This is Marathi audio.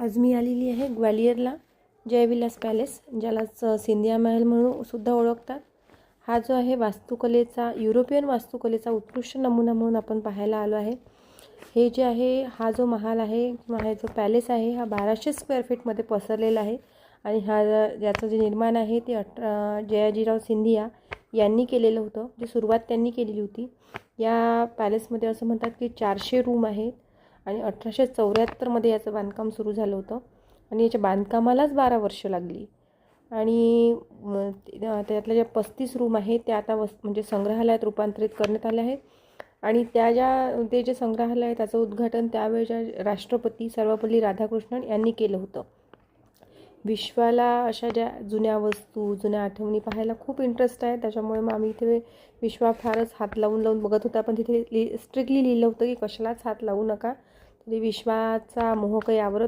आज मी आलेली आहे ग्वालियरला जयविलास पॅलेस ज्यालाच सिंधिया महल म्हणून सुद्धा ओळखतात. हा जो आहे वास्तुकलेचा युरोपियन वास्तुकलेचा उत्कृष्ट नमुना म्हणून आपण पाहायला आलो आहे. हे जे आहे हा जो महाल आहे किंवा हा जो पॅलेस आहे हा बाराशे स्क्वेअर फीटमध्ये पसरलेला आहे. आणि हा याचं जे निर्माण आहे ते अठरा जयाजीराव सिंधिया यांनी केलेलं होतं जी सुरुवात त्यांनी केलेली होती. या पॅलेसमध्ये असं म्हणतात की चारशे रूम आहेत. आणि अठराशे चौऱ्याहत्तरमध्ये याचं बांधकाम सुरू झालं होतं. आणि याच्या बांधकामालाच बारा वर्ष लागली. आणि त्यातल्या ज्या पस्तीस रूम आहेत त्या आता वस म्हणजे संग्रहालयात रूपांतरित करण्यात आल्या आहेत. आणि त्या ज्या ते जे संग्रहालय आहे त्याचं उद्घाटन त्यावेळेच्या राष्ट्रपती सर्वपल्ली राधाकृष्णन यांनी केलं होतं. विश्वाला अशा ज्या जुन्या वस्तू जुन्या आठवणी पाहायला खूप इंटरेस्ट आहे. त्याच्यामुळे मग आम्ही इथे विश्वा फारच हात लावून लावून बघत होता. पण तिथे लि स्ट्रिक्टली लिहिलं होतं की कशालाच हात लावू नका. तरी विश्वाचा मोह काही आवरत